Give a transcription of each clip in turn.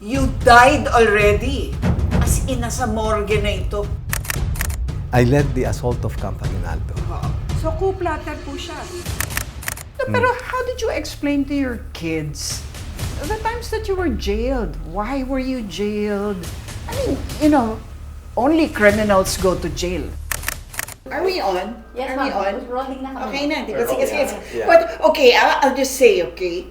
You died already. As in, nasa morgue na ito. I led the assault of Camp Aguinaldo. So, co-platter po siya. No, Pero how did you explain to your kids the times that you were jailed? Why were you jailed? I mean, you know, only criminals go to jail. Are we on? Yes, Are we ma'am. on? Rolling na kami. Okay na, di ba? Sige, sige. But, okay, I'll, I'll just say, okay?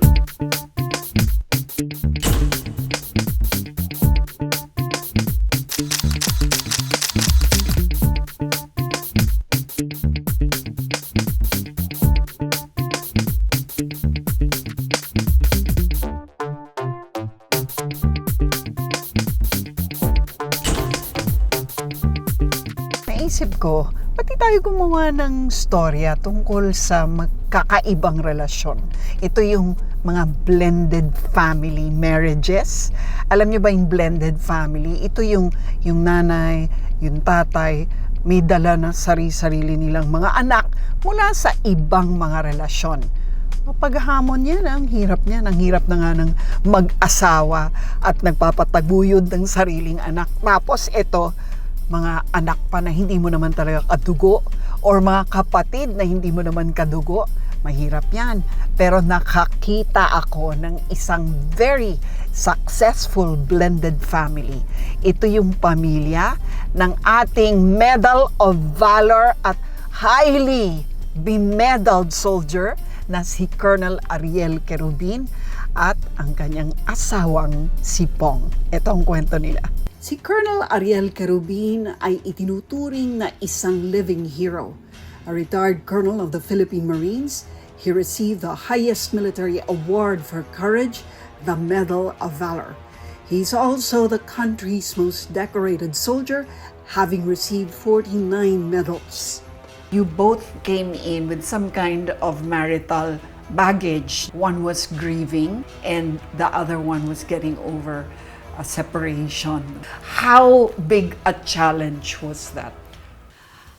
Naisip ko, pati tayo gumawa ng storya tungkol sa magkakaibang relasyon. Ito yung mga blended family marriages. Alam niyo ba yung blended family? Ito yung, yung nanay, yung tatay, may dala na sarili-sarili nilang mga anak mula sa ibang mga relasyon. Paghamon yan, ang hirap niyan. Ang hirap na nga ng mag-asawa at nagpapataguyod ng sariling anak. Tapos ito, mga anak pa na hindi mo naman talaga kadugo or mga kapatid na hindi mo naman kadugo. Mahirap yan. Pero nakakita ako ng isang very successful blended family. Ito yung pamilya ng ating Medal of Valor at highly bemedaled soldier na si Colonel Ariel Kerubin at ang kanyang asawang si Pong. Ito ang kwento nila. Si Colonel Ariel Kerubin ay itinuturing na isang living hero. A retired colonel of the Philippine Marines, he received the highest military award for courage, the Medal of Valor. He's also the country's most decorated soldier, having received 49 medals. You both came in with some kind of marital baggage. One was grieving, and the other one was getting over a separation. How big a challenge was that?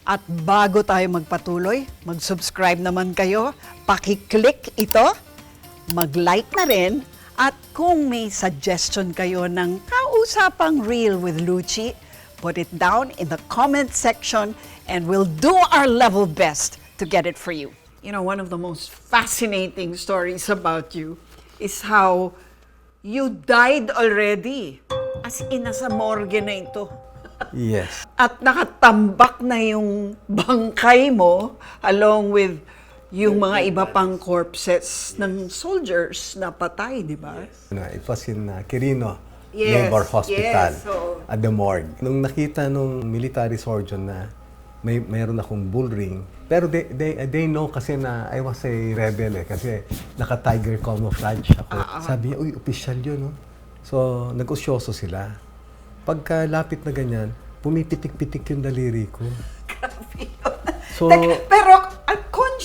At bago tayo magpatuloy, mag-subscribe naman kayo, paki-click ito, mag-like na rin, at kung may suggestion kayo ng kausapang Real with Luchi, put it down in the comment section and we'll do our level best to get it for you. You know, one of the most fascinating stories about you is how you died already. As in, nasa morgue na ito. Yes. At nakatambak na yung bangkay mo along with yung mga iba pang corpses ng soldiers na patay, di ba? Ano, It was in uh, Quirino Yes, Naval Hospital yes, so- at the morgue. Nung nakita nung military surgeon na may mayroon akong bull ring, pero they, they, they know kasi na I was a rebel eh, kasi naka-tiger camouflage ako. Ah, Sabi niya, uy, official yun, no? So, nag-usyoso sila. Pagkalapit na ganyan, pumipitik-pitik yung daliri ko. So, Tek- pero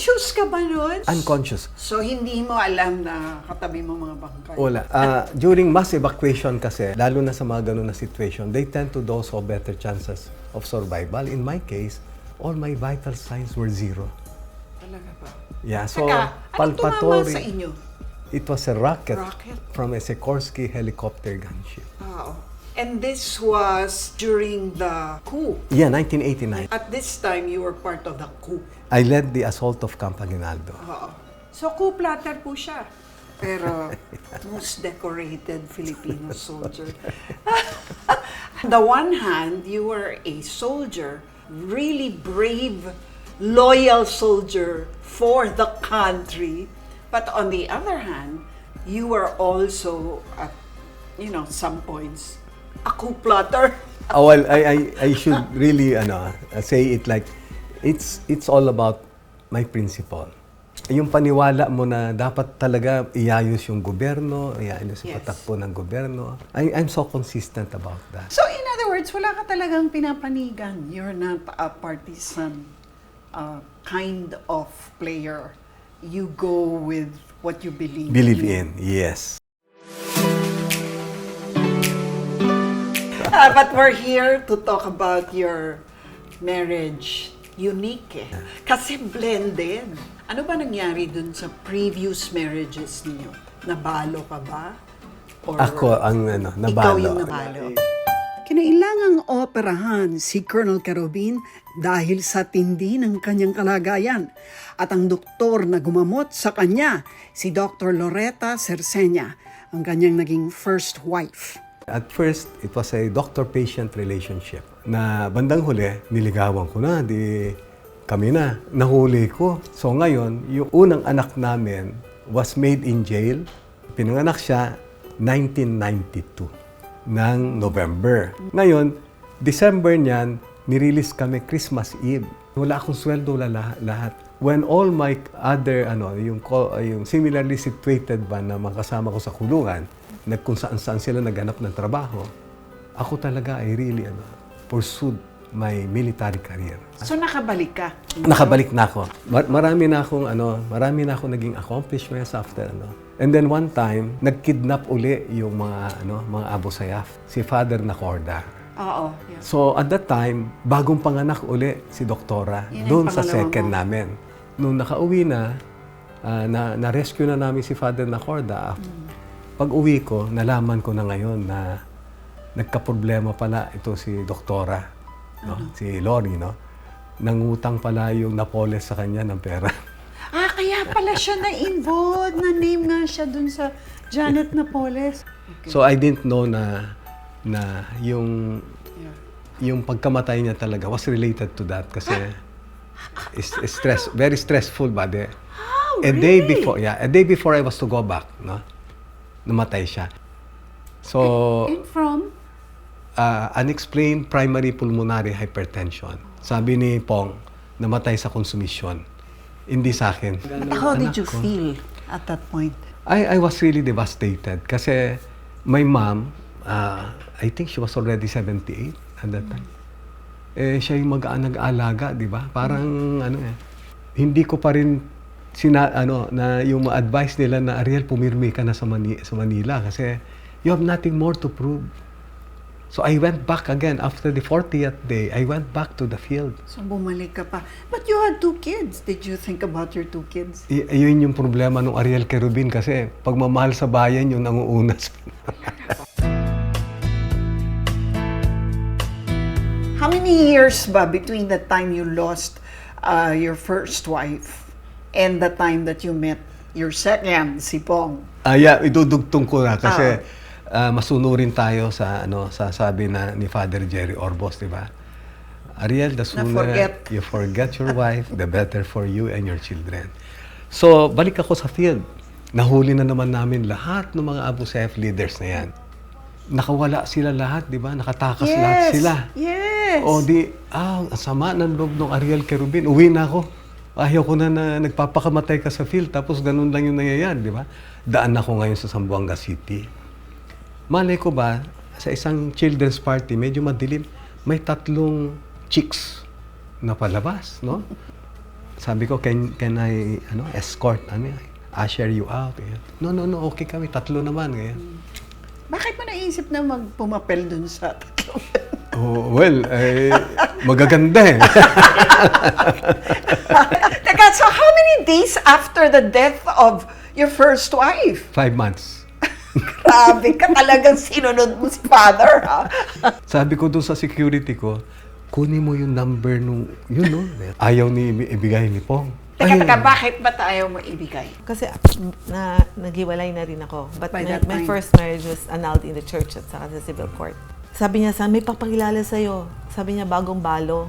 conscious ka ba nun? unconscious. So, hindi mo alam na katabi mo mga bangkay? Wala. Ah, during mass evacuation kasi, lalo na sa mga ganun na situation, they tend to those who have better chances of survival. In my case, all my vital signs were zero. Talaga ba? Yeah, so anong tumama palpatory. sa inyo? It was a rocket, Rocket? from a Sikorsky helicopter gunship. Ah, And this was during the coup. Yeah, 1989. At this time, you were part of the coup. I led the assault of Camp Aguinaldo. Oo. So, coup platter po siya. Pero, most decorated Filipino soldier. On the one hand, you were a soldier, really brave, loyal soldier for the country. But on the other hand, you were also, at, you know, some points, a coup plotter. Oh, well, I, I, I should really ano, say it like, it's, it's all about my principle. Yung paniwala mo na dapat talaga iayos yung gobyerno, iayos yung Yes. patakbo ng gobyerno. I, I'm so consistent about that. So in other words, wala ka talagang pinapanigan. You're not a partisan uh, kind of player. You go with what you believe. Believe in, yes. Uh, but we're here to talk about your marriage. Unique eh. Kasi blended. Ano ba nangyari dun sa previous marriages niyo? Nabalo ka ba? Or Ako ang ano, ikaw yung nabalo? Kinailangang operahan si Colonel Carobin dahil sa tindi ng kanyang kalagayan at ang doktor na gumamot sa kanya, si Dr. Loretta Cerceña, ang kanyang naging first wife. At first, it was a doctor-patient relationship na bandang huli, niligawan ko na, di kami na, nahuli ko. So ngayon, yung unang anak namin was made in jail. Pinanganak siya 1992 ng November. Ngayon, December niyan, nirelease kami Christmas Eve. Wala akong sweldo wala lahat. When all my other, ano, yung, yung similarly situated ba na mga ko sa kulungan, nag kung saan saan sila naghanap ng trabaho, ako talaga ay really, ano, pursued my military career. So nakabalik ka? Nakabalik na ako. Mar- marami na akong ano, marami na akong naging accomplishments after ano. And then one time, nagkidnap uli yung mga ano, mga Abu Sayyaf, si Father Nacorda. Oo. yeah. So at that time, bagong panganak uli si Doktora doon sa second mo. namin. Nung nakauwi na, ah, na na-rescue na namin si Father Nacorda. Mm. Pag uwi ko, nalaman ko na ngayon na nagka-problema pala ito si Doktora, no? si Lori, no? Nangutang pala yung Napoles sa kanya ng pera. Ah, kaya pala siya na-involved. Na-name nga siya dun sa Janet Napoles. So I didn't know na na yung yung pagkamatay niya talaga was related to that kasi is, is stress very stressful ba de a day before yeah a day before I was to go back no namatay siya so And from? uh, unexplained primary pulmonary hypertension sabi ni Pong namatay sa konsumisyon hindi sa akin But how did you ko. feel at that point? I, I was really devastated kasi my mom, uh, I think she was already 78 at that time. Eh, siya yung mag nag-aalaga, di ba? Parang ano eh, hindi ko pa rin sina, ano, na yung advice nila na Ariel, pumirmi ka na sa, Mani- sa Manila kasi you have nothing more to prove. So I went back again after the 40th day. I went back to the field. So bumalik ka pa. But you had two kids. Did you think about your two kids? I, yun yung problema ng Ariel Kerubin kasi pagmamahal sa bayan yung nanguuna sa How many years ba between the time you lost uh, your first wife and the time that you met your second, si Pong? Ah, yeah, idudugtong ko na kasi ah, masunurin tayo sa ano sa sabi na ni Father Jerry Orbos, di ba? Ariel, the sooner forget. you forget your wife, the better for you and your children. So, balik ako sa field. Nahuli na naman namin lahat ng mga Abu Sayyaf leaders na yan. Nakawala sila lahat, di ba? Nakatakas lahat sila. Yes. O di, ah, ang sama ng loob ng Ariel Kerubin. Uwi na ako. Ayaw ko na na nagpapakamatay ka sa field. Tapos ganun lang yung nangyayari, di ba? Daan ako ngayon sa Zamboanga City. Malay ko ba, sa isang children's party, medyo madilim, may tatlong chicks na palabas, no? Sabi ko, can, can I ano, escort? Ano, usher you out? Ganyan. No, no, no, okay kami. Tatlo naman. Ganyan. Bakit mo naisip na magpumapel dun sa tatlong? Oh, well, eh, magaganda eh. Teka, so how many days after the death of your first wife? Five months. Grabe ka talagang sinunod mo si father, ha? Sabi ko doon sa security ko, kunin mo yung number nung, yun no, ayaw ni ibigay ni Pong. Teka, teka, bakit ba tayo mo ibigay? Kasi na, naghiwalay na rin ako. But By my, that my time. first marriage was annulled in the church at saka sa civil court. Sabi niya sa may papakilala sa'yo. Sabi niya, bagong balo.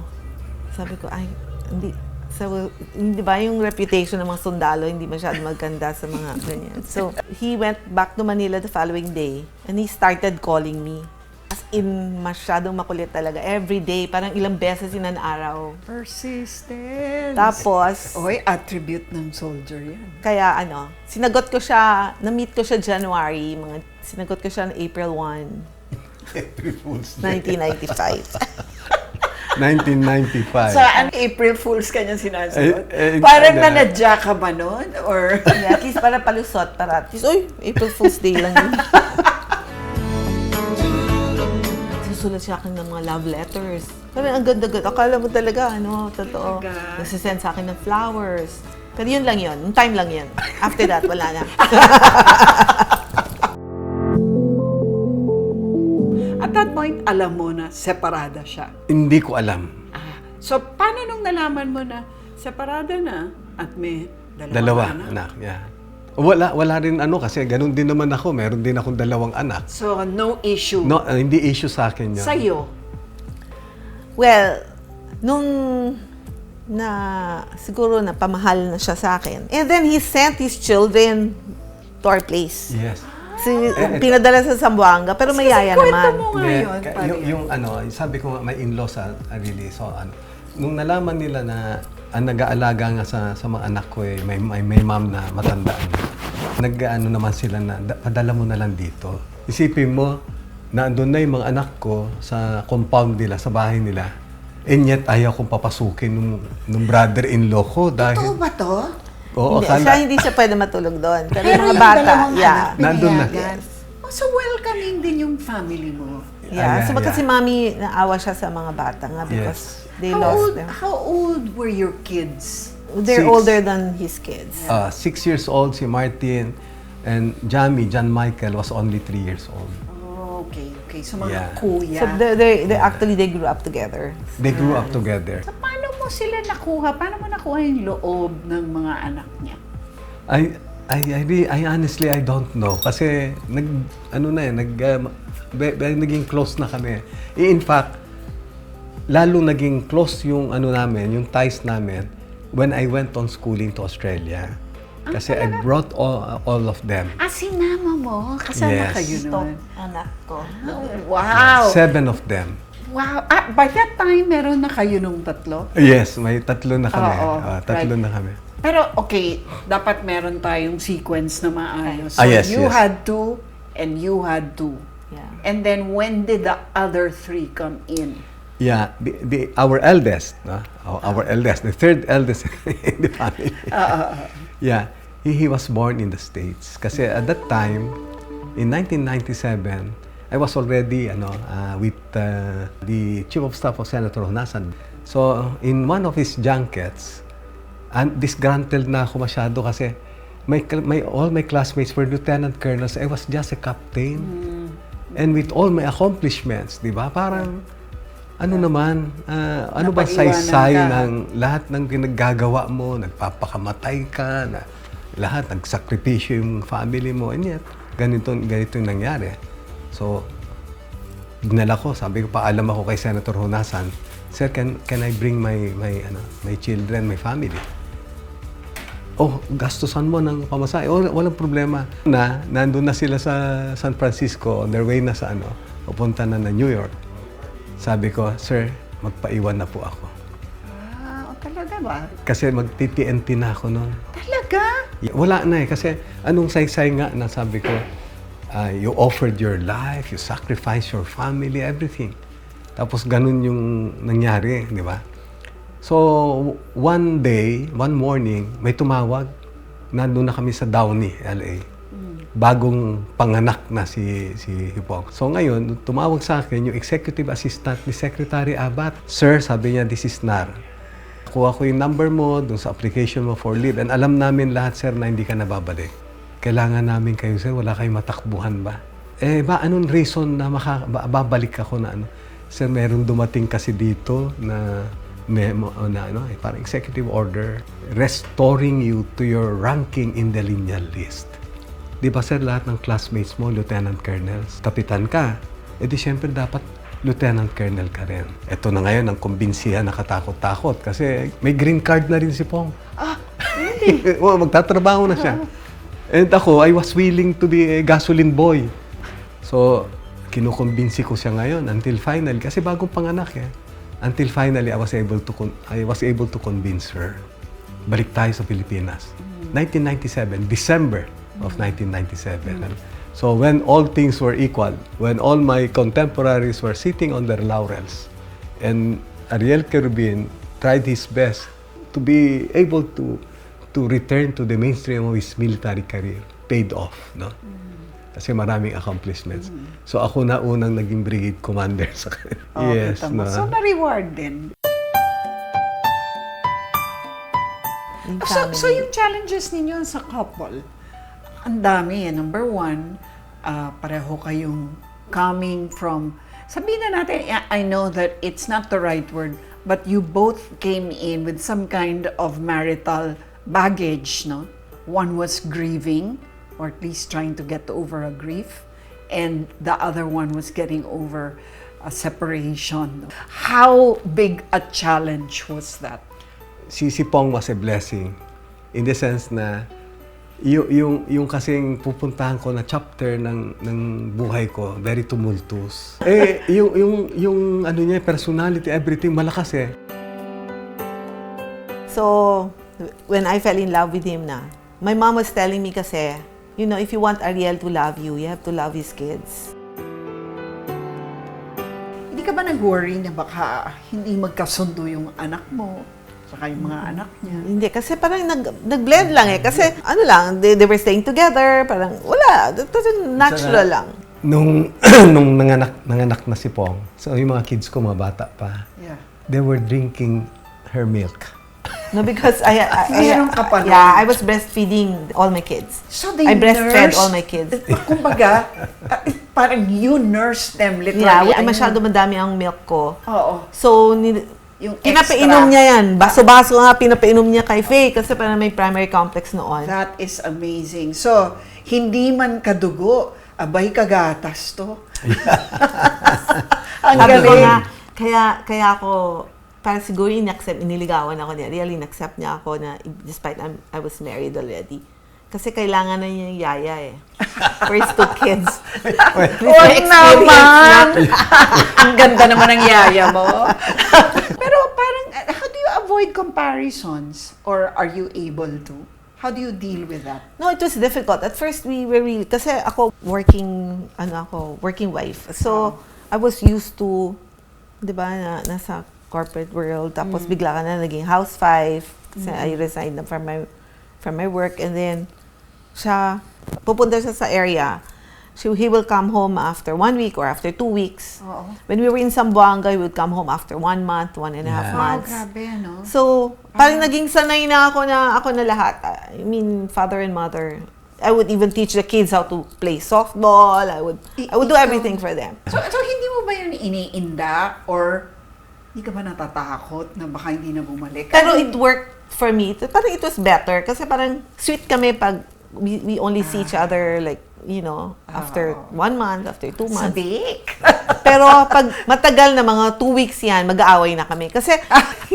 Sabi ko, ay, hindi. So, hindi ba yung reputation ng mga sundalo, hindi masyado maganda sa mga ganyan. So, he went back to Manila the following day and he started calling me. As in, masyadong makulit talaga. Every day, parang ilang beses in an araw. Persistence. Tapos, Oy, attribute ng soldier yan. Kaya ano, sinagot ko siya, na-meet ko siya January, mga sinagot ko siya on April 1, April Fool's Day. 1995. 1995. So, ang April Fools ka niya sinasagot? Eh, eh, Parang ano, nanadya ka ba nun? Or... yeah, at least para palusot, para at least, uy, April Fool's Day lang yun. Susulat siya akin ng mga love letters. Sabi, ang ganda-ganda. Akala mo talaga, ano, totoo. Talaga. Nagsisend sa akin ng flowers. Pero yun lang yun. Yung time lang yun. After that, wala na. that point, alam mo na separada siya. Hindi ko alam. Ah, so, paano nung nalaman mo na separada na at may dalawang Dalawa, anak? anak. Yeah. Wala, wala rin ano kasi ganun din naman ako. Meron din akong dalawang anak. So, no issue No, uh, hindi issue sa akin yun. sa'yo. Well, nung na siguro na pamahal na siya sa akin. And then he sent his children to our place. Yes. Si, pinadala sa Zamboanga, pero mayaya Kwento naman. mo Hindi, ngayon. ka- pare. yung, yung ano, sabi ko nga, may in-law sa really. So, ano, nung nalaman nila na ang nag-aalaga nga sa, sa mga anak ko eh, may, may, may mom na matandaan. Nag-ano naman sila na, "Da- padala mo na lang dito. Isipin mo, na andun na yung mga anak ko sa compound nila, sa bahay nila. And yet, ayaw kong papasukin nung, nung brother-in-law ko dahil... Totoo ba to? Oo, hindi, akala- siya hindi siya pwede matulog doon. Pero, Pero yung mga yung bata, yeah. Nandun na. Oh, so welcoming din yung family mo. Yeah, Ah, so yeah, kasi yeah. mami, naawa siya sa mga bata nga because they how lost old, them. How old were your kids? They're Six. older than his kids. Uh, six years old si Martin and Jamie, John Michael was only three years old. Oh, okay, okay. So mga Yeah. kuya. So they they they actually they grew up together. They grew up together. So, paano mo sila nakuha? Paano mo nakuha yung loob ng mga anak niya? I I I, I honestly I don't know kasi nag ano na eh nag uh, be- be- naging close na kami. Eh, In fact, lalo naging close yung ano namin, yung ties namin when I went on schooling to Australia. Kasi I brought all, all of them. Ah, sinama mo? Kasama Yes. kayo Stop, noon? anak ko. Wow! Seven of them. Wow! Ah, by that time, meron na kayo nung tatlo? Yes, may tatlo na kami. Oo, Ah, tatlo right. na kami. Pero okay, dapat meron tayong sequence na maayos. So Ah, yes, you yes. had two and you had two. Yeah. And then when did the other three come in? Yeah, the, the our eldest, no? our, our eldest, the third eldest in the family. yeah, he, he was born in the States. Kasi at that time, in 1997, I was already ano, uh, with uh, the Chief of Staff of Senator Honasan. So, in one of his junkets, and disgruntled na ako masyado kasi my, my, all my classmates were lieutenant colonels. I was just a captain. And with all my accomplishments, di ba? Parang, ano naman, ah, ano ba saysay ng lahat ng ginagagawa mo, nagpapakamatay ka, na lahat, nagsakripisyo yung family mo, and yet, ganito, ganito yung nangyari. So, dinala ko, sabi ko, paalam ako kay Senator Honasan, Sir, can, can I bring my, my, ano, my children, my family? Oh, gastusan mo ng pamasahe. Oh, walang problema. Na, nandun na sila sa San Francisco, on their way na sa ano, pupunta na na New York. Sabi ko, Sir, magpaiwan na po ako. Ah, talaga ba? Kasi magti-TNT na ako noon. Talaga? Wala na eh. Kasi anong saysay nga na sabi ko, ah, you offered your life, you sacrificed your family, everything. Tapos ganun yung nangyari, di ba? So, one day, one morning, may tumawag. Nandun na kami sa Downey, LA. Bagong panganak na si, si Hipong. So ngayon, tumawag sa akin yung executive assistant ni Secretary Abat. Sir, sabi niya, this is NAR. Kuha ko yung number mo dun sa application mo for leave. And alam namin lahat, sir, na hindi ka nababalik. Kailangan namin kayo, sir. Wala kayong matakbuhan ba? Eh, ba, anong reason na maka, ba- babalik ako na ano? Sir, meron dumating kasi dito na memo, na ano, eh, parang executive order restoring you to your ranking in the lineal list. Di ba sir, lahat ng classmates mo, lieutenant colonels, kapitan ka, eh di syempre dapat lieutenant colonel ka rin. Ito na ngayon ang kumbinsihan nakatakot-takot kasi may green card na rin si Pong. Ah, really? Oo, magtatrabaho na siya. And ako, I was willing to be a gasoline boy. So, kinukumbinsi ko siya ngayon until finally, kasi bagong panganak eh. Until finally, I was able to con- I was able to convince her. Balik tayo sa Pilipinas. 1997, December of 1997. So when all things were equal, when all my contemporaries were sitting on their laurels, and Ariel Kerubin tried his best to be able to to return to the mainstream of his military career, paid off, no? Kasi maraming accomplishments. So ako na unang naging brigade commander sa kanila. Oh, yes, kita mo. na. So, na-reward din. Yung So, family. so yung challenges ninyo sa couple, ang dami. eh. Number one, ah, pareho kayong coming from Sabihin na natin, I I know that it's not the right word, but you both came in with some kind of marital baggage, no? One was grieving, or at least trying to get over a grief, and the other one was getting over a separation. How big a challenge was that? si si Pong was a blessing in the sense na yung yung yung kasing pupuntahan ko na chapter ng ng buhay ko very tumultuous. Eh yung yung yung ano niya personality everything malakas eh. So, when I fell in love with him na, my mom was telling me kasi, you know, if you want Ariel to love you, you have to love his kids. Hindi ka ba nag-worry na baka hindi magkasundo yung anak mo, saka yung mga anak niya? Hindi, kasi parang nag, nag-blend lang eh. Kasi ano lang, they, they were staying together, parang wala, natural lang. Nung nung nanganak nanganak na si Pong. So yung mga kids ko mga bata pa. Yeah. They were drinking her milk. No, because I, I, I, Meron ka pa nun. yeah, I was breastfeeding all my kids. So they I breastfed nursed- all my kids. Kumbaga, uh, parang you nurse them literally. Yeah, I mean, masyado madami ang milk ko. Oo. So, ni, Yung pinapainom extra. niya yan. Baso-baso nga pinapainom niya kay Faye kasi parang may primary complex noon. That is amazing. So, hindi man kadugo, abay kagatas to. Ang Sabi ko galing. kaya, kaya ako, parang siguro in-accept, iniligawan ako niya. Really, in-accept niya ako na despite I'm, I was married already. Kasi kailangan na niya yung yaya eh. First two kids. With Oh my experience naman! na- Ang ganda naman ng yaya mo. Pero parang, how do you avoid comparisons? Or are you able to? How do you deal with that? No, it was difficult. At first, we were really, kasi ako working, ano ako, working wife. So, I was used to, di ba, na, nasa corporate world. Tapos bigla ka na naging housewife. Kasi I resigned na from my, from my work. And then, siya, pupunta siya sa area. She, he will come home after one week or after two weeks. Oo. When we were in Zamboanga, he would come home after one month, one and a half Yeah. Wow, months. grabe, no? So, parang naging sanay na ako na ako na lahat. I mean, father and mother. I would even teach the kids how to play softball. I would I would do everything for them. So, so hindi mo ba yun iniinda? Or hindi ka ba natatakot na baka hindi na bumalik? Pero it worked for me. Parang it was better kasi parang sweet kami pag we, we only see each other like, you know, after one month, after two months. Sabik. Pero pag matagal na mga two weeks yan, mag-aaway na kami. Kasi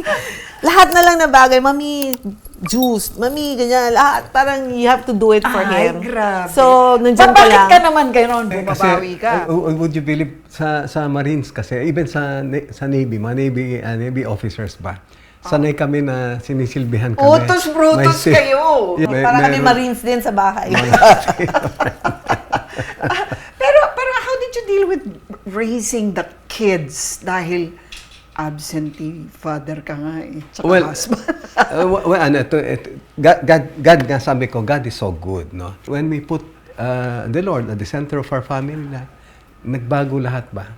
lahat na lang na bagay, mami, juice, mami, ganyan, lahat. Parang you have to do it for Ay, him. grabe. So, nandiyan ka bakit lang. ka naman gano'n? Eh, Bumabawi ka. uh, uh, would you believe sa sa Marines kasi even sa na- sa Navy, mga Navy uh, Navy officers ba? Sanay kami na sinisilbihan kami. Utos Brutus May si- kayo. Yeah, may- Para kami meron- Marines din sa bahay. Pero, pero how did you deal with raising the kids? Dahil absentee father ka nga eh. Tsaka Well, husband. uh, well, ano, ito, ito, God, God, God nga sabi ko, God is so good, no? When we put uh, the Lord at the center of our family life, nagbago lahat ba?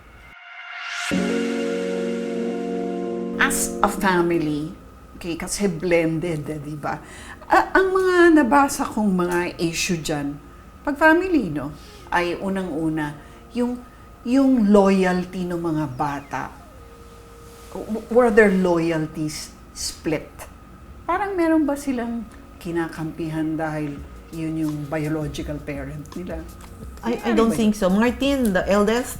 As a family, okay, kasi blended, eh, di ba? A- ang mga nabasa kong mga issue dyan, pag family, no, ay unang-una, yung, yung loyalty ng mga bata. Were their loyalties split? Parang meron ba silang kinakampihan dahil yun yung biological parent nila? I, I don't think so. Martin, the eldest,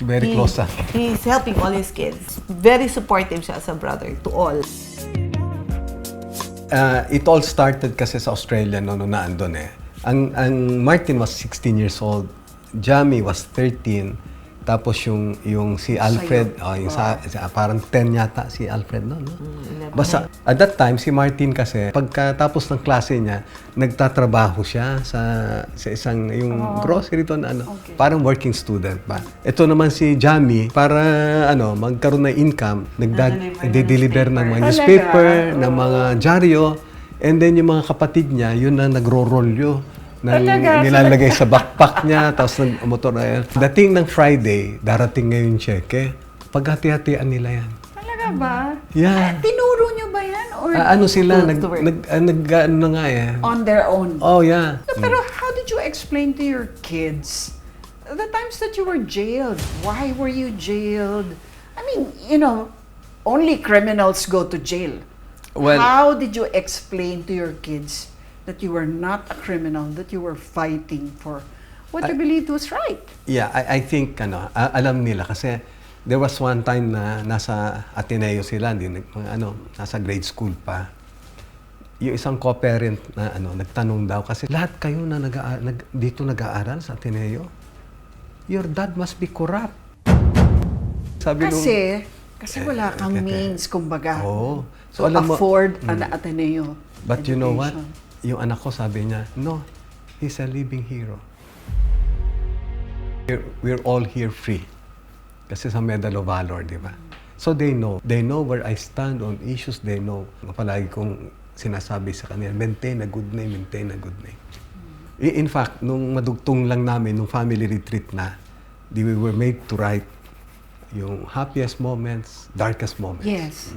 Very he- close sa He's helping all his kids. Very supportive siya as a brother to all. Uh, it all started kasi sa Australia no, nung naandun eh. Ang, ang Martin was 16 years old, Jamie was 13, tapos yung yung si Alfred, oh, yung sa, sa- parang 10 yata si Alfred no, no? Basta at that time si Martin kasi pagkatapos ng klase niya, nagtatrabaho siya sa sa isang yung grocery doon ano, parang working student ba. Ito naman si Jamie para ano, magkaroon ng income, nagde-deliver ng mga newspaper, ng mga dyaryo, and then yung mga kapatid niya, yun na nagro-rolyo ng Talaga? nilalagay sa backpack niya, tapos nag-motor na yan. Dating ng Friday, darating ngayon cheque. Paghati-hatian nila yan. Talaga ba? Yeah. Tinuro nyo ba yan? Or Ah, ano sila, nag, to work. nag, ah, nag, ano na nga eh. on their own? Oh, yeah. No, Pero how did you explain to your kids the times that you were jailed, why were you jailed? I mean, you know, only criminals go to jail. Well- How did you explain to your kids that you were not a criminal, that you were fighting for what you believed was right? Yeah, I, I think ano, a- alam nila kasi there was one time na nasa Ateneo sila, di, nag- mga ano, nasa grade school pa. Yung isang co-parent na ano, nagtanong daw kasi lahat kayo na nag, nag dito nag-aaral sa Ateneo, your dad must be corrupt. Sabi nung- Kasi, kasi wala kang means, kumbaga, Oo. to So, alam mo- afford an Ateneo But you know what? education. Yung anak ko sabi niya, no, he's a living hero. We're, we're all here free. Kasi sa Medal of Valor, di ba? So they know. They know where I stand on issues. They know. Palagi kong sinasabi sa kanila, maintain a good name, maintain a good name. In fact, nung madugtong lang namin, nung family retreat na, di we were made to write yung happiest moments, darkest moments. Yes.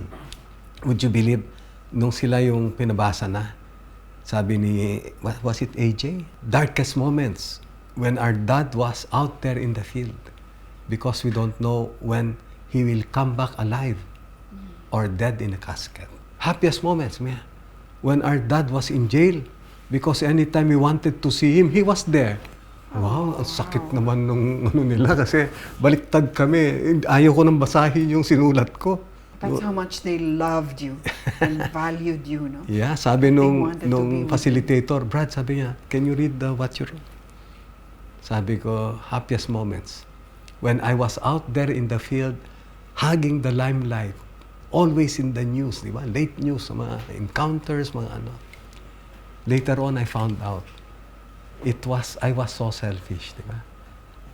Would you believe, nung sila yung pinabasa na, sabi ni, what was it, AJ? Darkest moments when our dad was out there in the field because we don't know when he will come back alive or dead in a casket. Happiest moments, Mia, when our dad was in jail because anytime we wanted to see him, he was there. Wow, ang sakit naman nung ano nila kasi baliktad kami. Ayaw ko nang basahin yung sinulat ko. That's how much they loved you and valued you, no? Yeah, sabi nung, nung facilitator, Brad, sabi niya, can you read the what you wrote? Sabi ko, happiest moments. When I was out there in the field, hugging the limelight, always in the news, di ba? Late news, mga encounters, mga ano. Later on, I found out, it was, I was so selfish, di ba?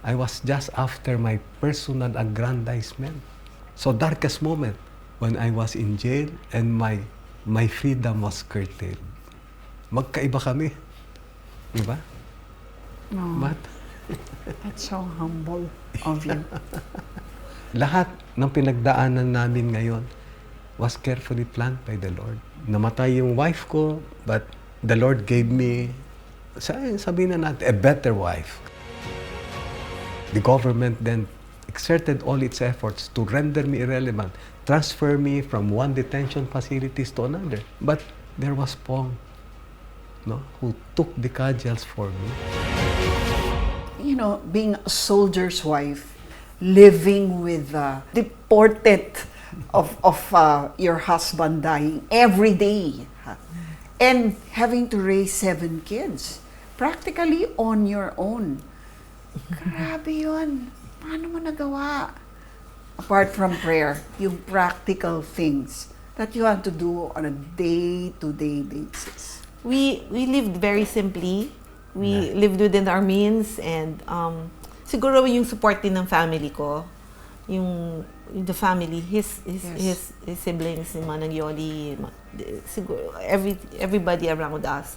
I was just after my personal aggrandizement. So darkest moment, when I was in jail and my my freedom was curtailed. Magkaiba kami. Di ba? No, But that's so humble of you. lahat ng pinagdaanan namin ngayon was carefully planned by the Lord. Namatay yung wife ko, but the Lord gave me, sa- sabihin na natin, a better wife. The government then exerted all its efforts to render me irrelevant, transfer me from one detention facilities to another. But there was Pong, no, who took the cudgels for me. you know, being a soldier's wife, living with the deported of, of uh, your husband dying every day, and having to raise seven kids, practically on your own. Grabe yun. Paano mo nagawa? Apart from prayer, yung practical things that you have to do on a day-to-day basis. we we lived very simply. We lived within our means and um, siguro yung support din ng family ko, yung the family, his his Yes. his, his siblings, si Manang Yoli, siguro every everybody around us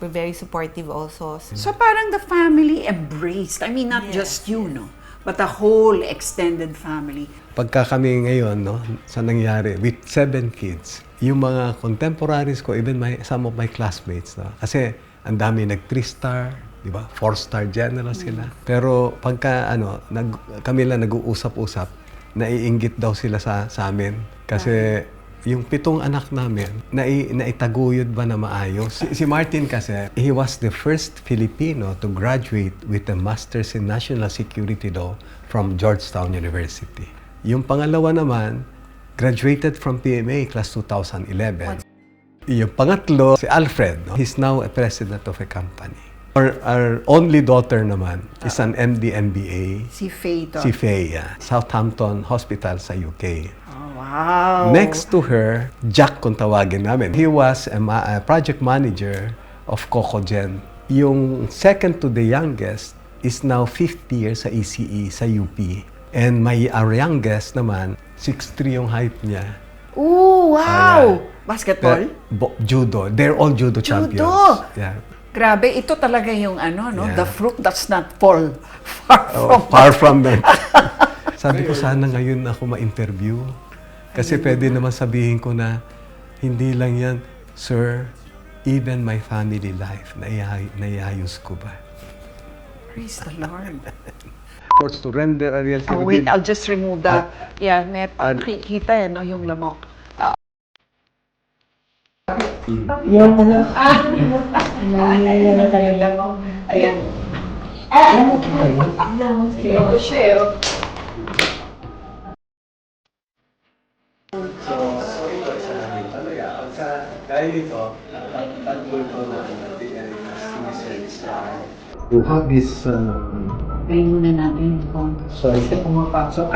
were very supportive also. So parang the family embraced. I mean, not Yes, just you, no? But the whole extended family. Pagka kami ngayon, no, sa nangyari, with seven kids, yung mga contemporaries ko, even my, some of my classmates, no, kasi ang dami nag three-star, di ba? Four-star general sila. Pero pagka, ano, nag, kami lang nag-uusap-usap, naiinggit daw sila sa, sa amin. Kasi yung pitong anak namin, nai, naitaguyod ba na maayos? Si, si Martin kasi, he was the first Filipino to graduate with a Master's in National Security Law from Georgetown University. Yung pangalawa naman, graduated from PMA class 2011. Yung pangatlo, si Alfred. no? He's now a president of a company. Our, our only daughter naman is an MD MBA. Si Faye to. Si Faye, yeah. Southampton Hospital sa UK. Oh, wow. Next to her, Jack kung tawagin namin. He was a, ma- a project manager of Cocogen. Yung second to the youngest is now 50 years sa ECE sa UP. And my our youngest naman, 6'3 yung height niya. Ooh, wow. Ayan. Basketball? Bo- judo. They're all judo, Judo! champions. Yeah. Grabe, ito talaga yung ano, no? Yeah. The fruit does not fall far Oh, from far from that. Sabi ko sana ngayon ako ma-interview. Kasi pwede naman sabihin ko na hindi lang yan, Sir, even my family life, naiay- naiayos ko ba? Praise the Lord. course to render a real Oh, wait, I'll just remove the, yeah, net. Ah, Nakikita eh, no, yung lamok. Yung ano? Ah! Nangyayari na tayo lang. Ayan. To have this uh, Try muna natin kung sorry. Pumapasok.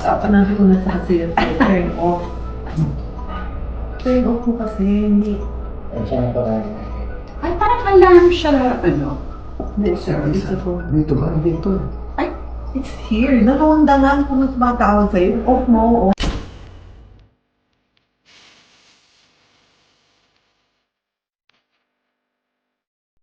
Sinabi ko na sa kasi turn off. Turn off mo kasi, hindi. Ay, parang alarm siya na, ano. Dito po. Dito ba? Dito. It's here. Dalawang dangan kung tumatawag sa'yo. Off mo, off.